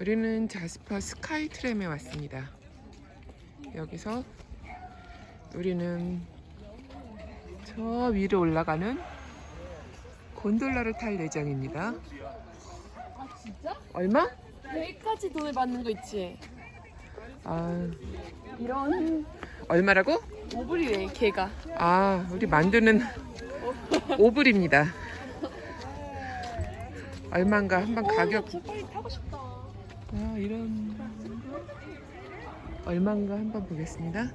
우리는 자스퍼 스카이 트램에 왔습니다. 여기서 우리는 저 위로 올라가는 곤돌라를 탈 예정입니다. 아 진짜? 얼마? 여기까지 돈을 받는 거 있지? 아, 이런 얼마라고? 오블이래 걔가 아, 우리 만두는 오불입니다. 얼마인가 한번 가격 저 빨리 타고 싶다 아, 이런 얼마인가 한번 보겠습니다.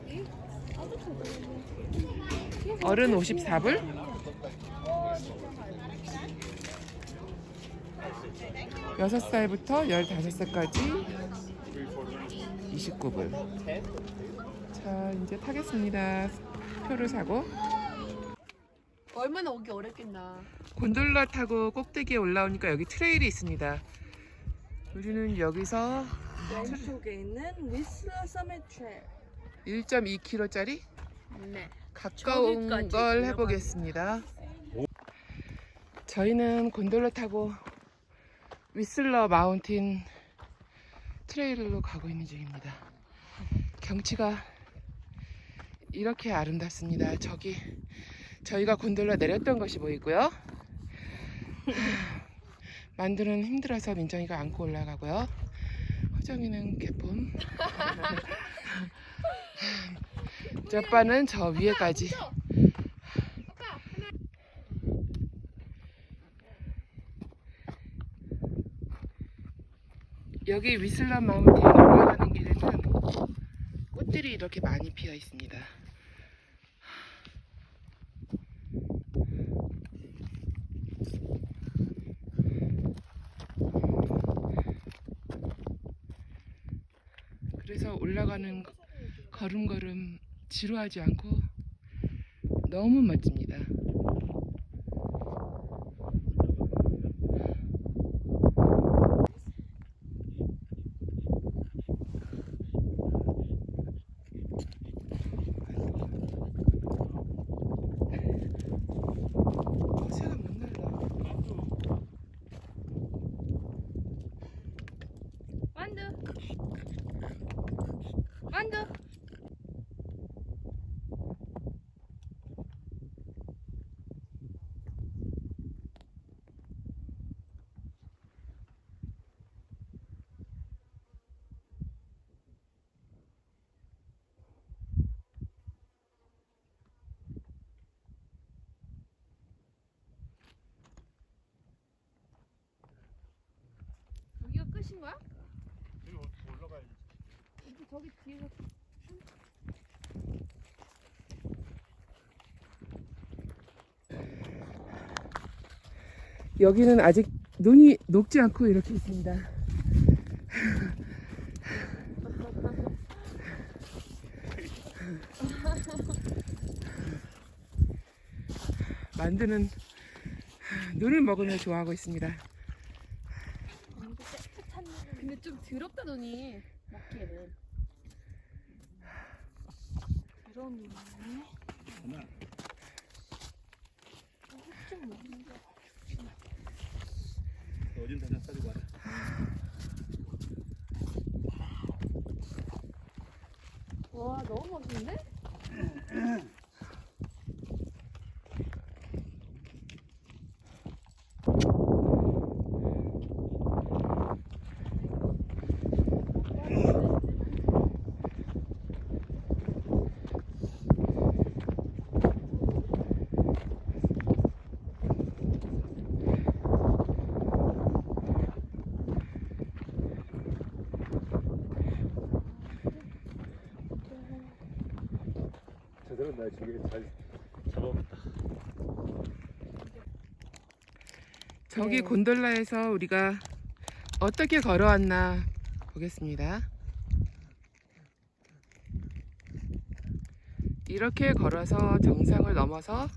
어른 54불? 6살부터 15살까지 29불. 자, 이제 타겠습니다. 표를 사고. 얼마나 오기 어렵겠나 곤돌라 타고 꼭대기에 올라오니까 여기 트레일이 있습니다. 우리는 여기서 왼쪽에 있는 위슬러 서밋 트레일 1.2km짜리 네 가까운 저기까지 걸 해보겠습니다. 저희는 곤돌라 타고 위슬러 마운틴 트레일로 가고 있는 중입니다. 경치가 이렇게 아름답습니다. 저기 저희가 곤돌라 내렸던 것이 보이고요. 만두는 힘들어서 민정이가 안고 올라가고요. 허정이는 개품. 저 오빠는 저 위에까지. 여기 위슬러 마운틴 올라가는 길에는 꽃들이 이렇게 많이 피어 있습니다. 그래서 올라가는 걸음걸음 지루하지 않고 너무 멋집니다. 어, 새가 못 날라. 만두 만두 끝인 거야? 여기 저기 뒤에서 여기는 아직 눈이 녹지 않고 이렇게 있습니다. 만두는 눈을 먹으며 좋아하고 있습니다. 근데 좀 더럽다 눈이 먹기에는 이런 눈이 좀 먹는 거 어딘 다녀 싸주고 와라. 와 너무 멋있는데? 나 저기 잘 잡아봤다. 저기 네. 곤돌라에서 우리가 어떻게 걸어왔나 보겠습니다. 이렇게 걸어서 정상을 넘어서.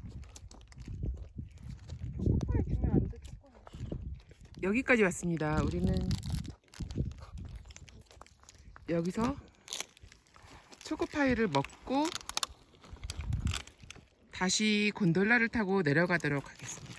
여기까지 왔습니다. 우리는 여기서 초코파이를 먹고 다시 곤돌라를 타고 내려가도록 하겠습니다.